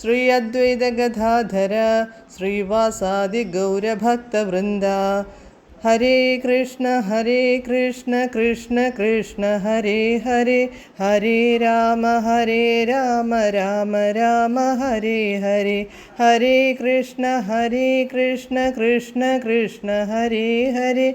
श्री अद्वैतगदाधर श्रीवासादिगौरभक्तवृन्द। हरे कृष्ण हरे कृष्ण कृष्ण कृष्ण, हरे हरे हरे राम हरे राम राम राम, हरे हरे। हरे कृष्ण हरे कृष्ण कृष्ण कृष्ण, हरे हरे।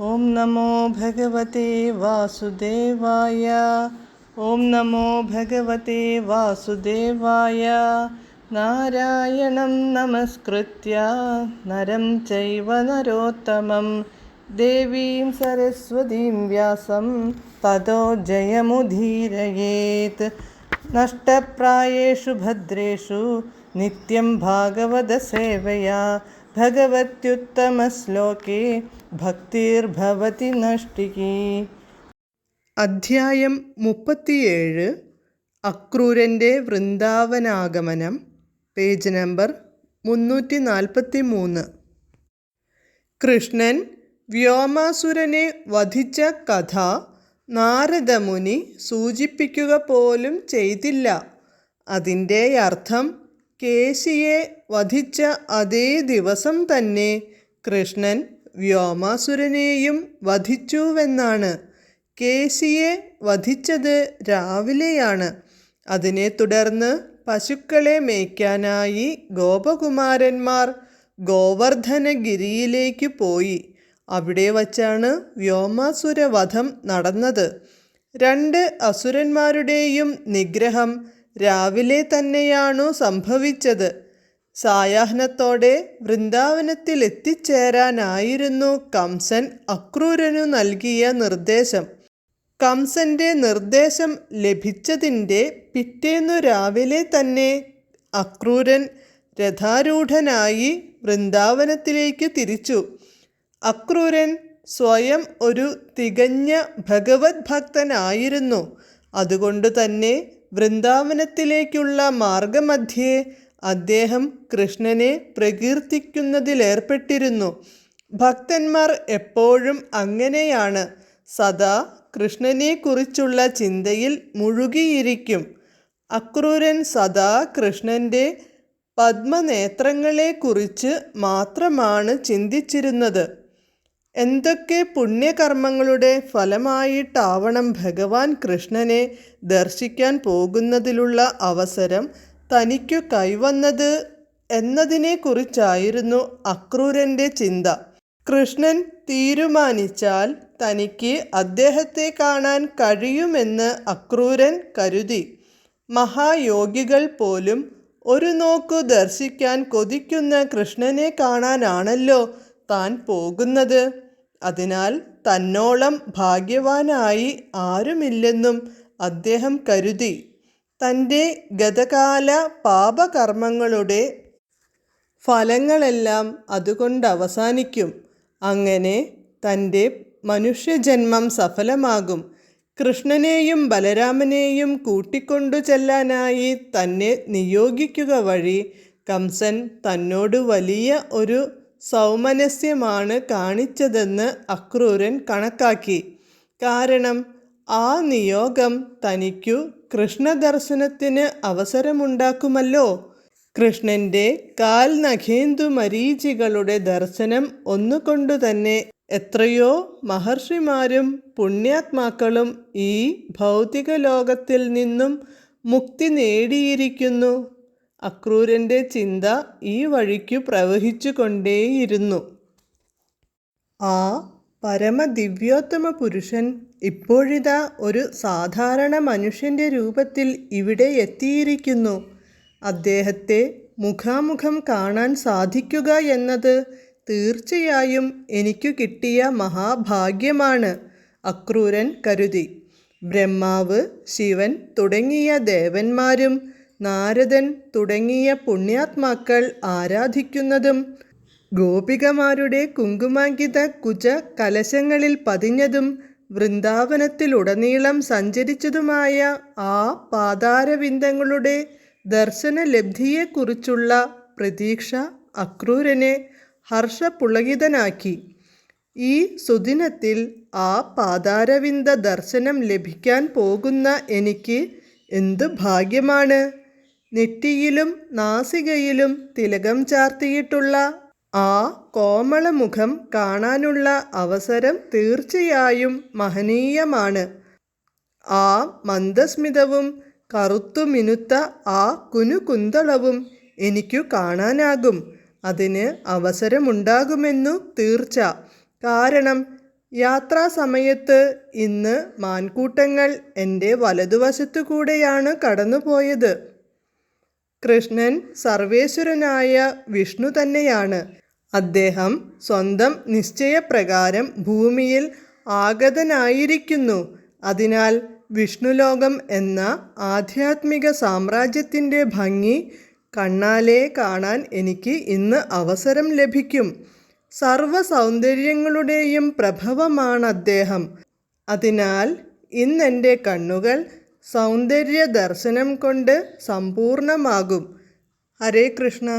ॐ नमो भगवते वासुदेवाय। ॐ नमो भगवते वासुदेवाय। नारायणं नमस्कृत्य नरं चैव नरोत्तमं। देवीं सरस्वतीं व्यासं ततो जयमुदीरयेत्। नष्टप्रायेषु भद्रेषु नित्यं भागवतसेवया ഭഗവത്യുത്തമശ്ലോകേ ഭക്തിർഭവതി നഷ്ടികീ അധ്യായം മുപ്പത്തിയേഴ് അക്രൂരന്റെ വൃന്ദാവനാഗമനം പേജ് നമ്പർ മുന്നൂറ്റി നാൽപ്പത്തി മൂന്ന് കൃഷ്ണൻ വ്യോമാസുരനെ വധിച്ച കഥ നാരദമുനി സൂചിപ്പിക്കുക പോലും ചെയ്തില്ല. അതിന്റെ അർത്ഥം കേശിയെ വധിച്ച അതേ ദിവസം തന്നെ കൃഷ്ണൻ വ്യോമാസുരനെയും വധിച്ചുവെന്നാണ്. കേശിയെ വധിച്ചത് രാവിലെയാണ്. അതിനെ തുടർന്ന് പശുക്കളെ മേയ്ക്കാനായി ഗോപകുമാരന്മാർ ഗോവർദ്ധനഗിരിയിലേക്ക് പോയി. അവിടെ വച്ചാണ് വ്യോമാസുരവധം നടന്നത്. രണ്ട് അസുരന്മാരുടെയും നിഗ്രഹം രാവിലെ തന്നെയാണു സംഭവിച്ചത്. സായാഹ്നത്തോടെ വൃന്ദാവനത്തിൽ എത്തിച്ചേരാനായിരുന്നു കംസൻ അക്രൂരനു നൽകിയ നിർദ്ദേശം. കംസന്റെ നിർദ്ദേശം ലഭിച്ചതിന്റെ പിറ്റേന്നു രാവിലെ തന്നെ അക്രൂരൻ രഥാരൂഢനായി വൃന്ദാവനത്തിലേക്ക് തിരിച്ചു. അക്രൂരൻ സ്വയം ഒരു തികഞ്ഞ ഭഗവത് ഭക്തനായിരുന്നു. അതുകൊണ്ട് തന്നെ വൃന്ദാവനത്തിലേക്കുള്ള മാർഗമധ്യേ അദ്ദേഹം കൃഷ്ണനെ പ്രകീർത്തിക്കുന്നതിലേർപ്പെട്ടിരുന്നു. ഭക്തന്മാർ എപ്പോഴും അങ്ങനെയാണ്. സദാ കൃഷ്ണനെക്കുറിച്ചുള്ള ചിന്തയിൽ മുഴുകിയിരിക്കും. അക്രൂരൻ സദാ കൃഷ്ണന്റെ പത്മനേത്രങ്ങളെക്കുറിച്ച് മാത്രമാണ് ചിന്തിച്ചിരുന്നത്. എന്തൊക്കെ പുണ്യകർമ്മങ്ങളുടെ ഫലമായിട്ടാവണം ഭഗവാൻ കൃഷ്ണനെ ദർശിക്കാൻ പോകുന്നതിലുള്ള അവസരം തനിക്കു കൈവന്നത് എന്നതിനെക്കുറിച്ചായിരുന്നു അക്രൂരന്റെ ചിന്ത. കൃഷ്ണൻ തീരുമാനിച്ചാൽ തനിക്ക് അദ്ദേഹത്തെ കാണാൻ കഴിയുമെന്ന് അക്രൂരൻ കരുതി. മഹായോഗികൾ പോലും ഒരു നോക്കു ദർശിക്കാൻ കൊതിക്കുന്ന കൃഷ്ണനെ കാണാനാണല്ലോ താൻ പോകുന്നത്. അതിനാൽ തന്നോളം ഭാഗ്യവാനായി ആരുമില്ലെന്നും അദ്ദേഹം കരുതി. തന്റെ ഗതകാല പാപകർമ്മങ്ങളുടെ ഫലങ്ങളെല്ലാം അതുകൊണ്ട് അവസാനിക്കും. അങ്ങനെ തന്റെ മനുഷ്യജന്മം സഫലമാകും. കൃഷ്ണനെയും ബലരാമനെയും കൂട്ടിക്കൊണ്ടു ചെല്ലാനായി തന്നെ നിയോഗിക്കുക വഴി കംസൻ തന്നോട് വലിയ ഒരു സൗമനസ്യമാണ് കാണിച്ചതെന്ന് അക്രൂരൻ കണക്കാക്കി. കാരണം ആ നിയോഗം തനിക്കു കൃഷ്ണദർശനത്തിന് അവസരമുണ്ടാക്കുമല്ലോ. കൃഷ്ണന്റെ കാൽ നഖേന്ദു മരീചികളുടെ ദർശനം ഒന്നുകൊണ്ടു തന്നെ എത്രയോ മഹർഷിമാരും പുണ്യാത്മാക്കളും ഈ ഭൗതിക ലോകത്തിൽ നിന്നും മുക്തി നേടിയിരിക്കുന്നു. അക്രൂരന്റെ ചിന്ത ഈ വഴിക്കു പ്രവഹിച്ചു കൊണ്ടേയിരുന്നു ആ പരമദിവ്യോത്തമ പുരുഷൻ ഇപ്പോഴിതാ ഒരു സാധാരണ മനുഷ്യന്റെ രൂപത്തിൽ ഇവിടെ എത്തിയിരിക്കുന്നു. അദ്ദേഹത്തെ മുഖാമുഖം കാണാൻ സാധിക്കുക എന്നത് തീർച്ചയായും എനിക്കു കിട്ടിയ മഹാഭാഗ്യമാണ് അക്രൂരൻ കരുതി. ബ്രഹ്മാവ് ശിവൻ തുടങ്ങിയ ദേവന്മാരും നാരദൻ തുടങ്ങിയ പുണ്യാത്മാക്കൾ ആരാധിക്കുന്നതും ഗോപികമാരുടെ കുങ്കുമാങ്കിത കുജ കലശങ്ങളിൽ പതിഞ്ഞതും വൃന്ദാവനത്തിലുടനീളം സഞ്ചരിച്ചതുമായ ആ പാതാരവിന്ദങ്ങളുടെ ദർശനലബ്ധിയെക്കുറിച്ചുള്ള പ്രതീക്ഷ അക്രൂരനെ ഹർഷപുളകിതനാക്കി. ഈ സുദിനത്തിൽ ആ പാതാരവിന്ദ ദർശനം ലഭിക്കാൻ പോകുന്ന എനിക്ക് എന്ത് ഭാഗ്യമാണ്? നെറ്റിയിലും നാസികയിലും തിലകം ചാർത്തിയിട്ടുള്ള ആ കോമളമുഖം കാണാനുള്ള അവസരം തീർച്ചയായും മഹനീയമാണ്. ആ മന്ദസ്മിതവും കറുത്തുമിനുത്ത ആ കുനുകുന്തളവും എനിക്കു കാണാനാകും. അതിന് അവസരമുണ്ടാകുമെന്നു തീർച്ച. കാരണം യാത്രാസമയത്ത് ഇന്ന് മാൻകൂട്ടങ്ങൾ എന്റെ വലതുവശത്തു കൂടെയാണ് കടന്നുപോയത്. കൃഷ്ണൻ സർവേശ്വരനായ വിഷ്ണു തന്നെയാണ്. അദ്ദേഹം സ്വന്തം നിശ്ചയപ്രകാരം ഭൂമിയിൽ ആഗതനായിരിക്കുന്നു. അതിനാൽ വിഷ്ണുലോകം എന്ന ആധ്യാത്മിക സാമ്രാജ്യത്തിന്റെ ഭംഗി കണ്ണാലേ കാണാൻ എനിക്ക് ഇന്ന് അവസരം ലഭിക്കും. സർവ സൗന്ദര്യങ്ങളുടെയും പ്രഭവമാണ് അദ്ദേഹം. അതിനാൽ ഇന്നെന്റെ കണ്ണുകൾ സൗന്ദര്യ ദർശനം കൊണ്ട് സമ്പൂർണമാകും. ഹരേ കൃഷ്ണ.